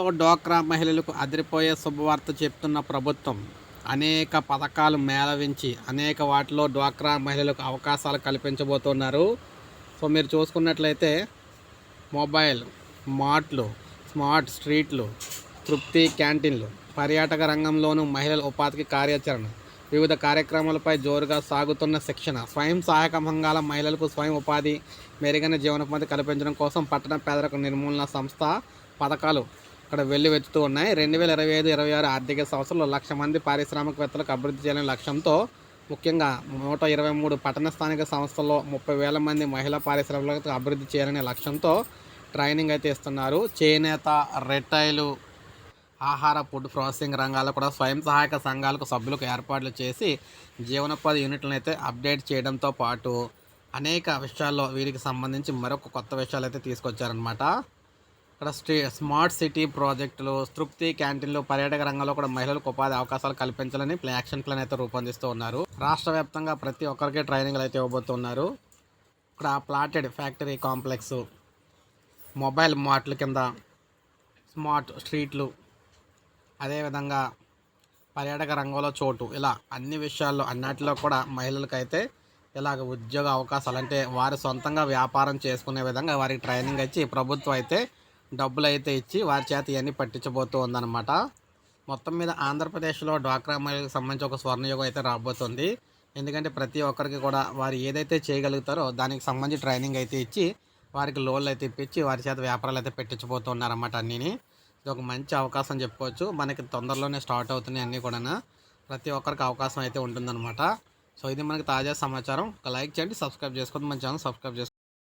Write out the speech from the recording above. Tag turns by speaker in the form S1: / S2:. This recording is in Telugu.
S1: రాష్ట్రంలో డోక్రా మహిళలకు అదిరిపోయే శుభవార్త చెప్తున్న ప్రభుత్వం అనేక పథకాలు మేళవించి అనేక వాటిలో డ్వాక్రా మహిళలకు అవకాశాలు కల్పించబోతున్నారు. సో మీరు చూసుకున్నట్లయితే మొబైల్ మార్ట్లు స్మార్ట్ స్ట్రీట్లు తృప్తి క్యాంటీన్లు పర్యాటక రంగంలోనూ మహిళల ఉపాధికి కార్యాచరణ వివిధ కార్యక్రమాలపై జోరుగా సాగుతున్న శిక్షణ స్వయం సహాయక సంఘాల మహిళలకు స్వయం ఉపాధి మెరుగైన జీవనోపాధి కల్పించడం కోసం పట్టణ పేదరిక నిర్మూలన సంస్థ పథకాలు ఇక్కడ వెళ్ళి వెతుతూ ఉన్నాయి. రెండు వేల ఇరవై ఐదు ఇరవై ఆరు ఆర్థిక సంవత్సరంలో లక్ష మంది పారిశ్రామికవేత్తలకు అభివృద్ధి చేయాలనే లక్ష్యంతో ముఖ్యంగా నూట ఇరవై మూడు పట్టణ స్థానిక సంస్థల్లో ముప్పై వేల మంది మహిళా పారిశ్రామికవేత్తలకు అభివృద్ధి చేయాలనే లక్ష్యంతో ట్రైనింగ్ అయితే ఇస్తున్నారు. చేనేత రిటైలు ఆహార ఫుడ్ ప్రాసెసింగ్ రంగాల్లో కూడా స్వయం సహాయక సంఘాలకు సభ్యులకు ఏర్పాట్లు చేసి జీవనోపాధి యూనిట్లను అయితే అప్డేట్ చేయడంతో పాటు అనేక విషయాల్లో వీరికి సంబంధించి మరొక కొత్త విషయాలు అయితే తీసుకొచ్చారనమాట ఇక్కడ స్ట్రీ స్మార్ట్ సిటీ ప్రాజెక్టులు తృప్తి క్యాంటీన్లు పర్యాటక రంగంలో కూడా మహిళలకు ఉపాధి అవకాశాలు కల్పించాలని ప్లా యాక్షన్ ప్లాన్ అయితే రూపొందిస్తూ ఉన్నారు. రాష్ట్ర వ్యాప్తంగా ప్రతి ఒక్కరికి ట్రైనింగ్లు అయితే ఇవ్వబోతున్నారు. ఇక్కడ ప్లాటెడ్ ఫ్యాక్టరీ కాంప్లెక్స్ మొబైల్ మార్ట్ల కింద స్మార్ట్ స్ట్రీట్లు అదేవిధంగా పర్యాటక రంగంలో చోటు ఇలా అన్ని విషయాల్లో అన్నిటిలో కూడా మహిళలకైతే ఇలాగ ఉద్యోగ అవకాశాలు అంటే వారు సొంతంగా వ్యాపారం చేసుకునే విధంగా వారికి ట్రైనింగ్ ఇచ్చి ప్రభుత్వం అయితే డబ్బులు అయితే ఇచ్చి వారి చేత ఇవన్నీ పట్టించబోతూ ఉందన్నమాట మొత్తం మీద ఆంధ్రప్రదేశ్లో డ్వాక్రా మహిళలకు సంబంధించి ఒక స్వర్ణయుగం అయితే రాబోతుంది. ఎందుకంటే ప్రతి ఒక్కరికి కూడా వారు ఏదైతే చేయగలుగుతారో దానికి సంబంధించి ట్రైనింగ్ అయితే ఇచ్చి వారికి లోన్లు అయితే ఇప్పించి వారి చేత వ్యాపారాలు అయితే పెట్టించబోతున్నారన్నమాట అన్నీని. ఇది ఒక మంచి అవకాశం చెప్పుకోవచ్చు. మనకి తొందరలోనే స్టార్ట్ అవుతున్నాయి అన్నీ కూడా ప్రతి ఒక్కరికి అవకాశం అయితే ఉంటుందన్నమాట. సో ఇది మనకి తాజా సమాచారం. ఒక లైక్ చేయండి సబ్స్క్రైబ్ చేసుకోండి. మన ఛానల్ సబ్స్క్రైబ్ చేసుకోండి.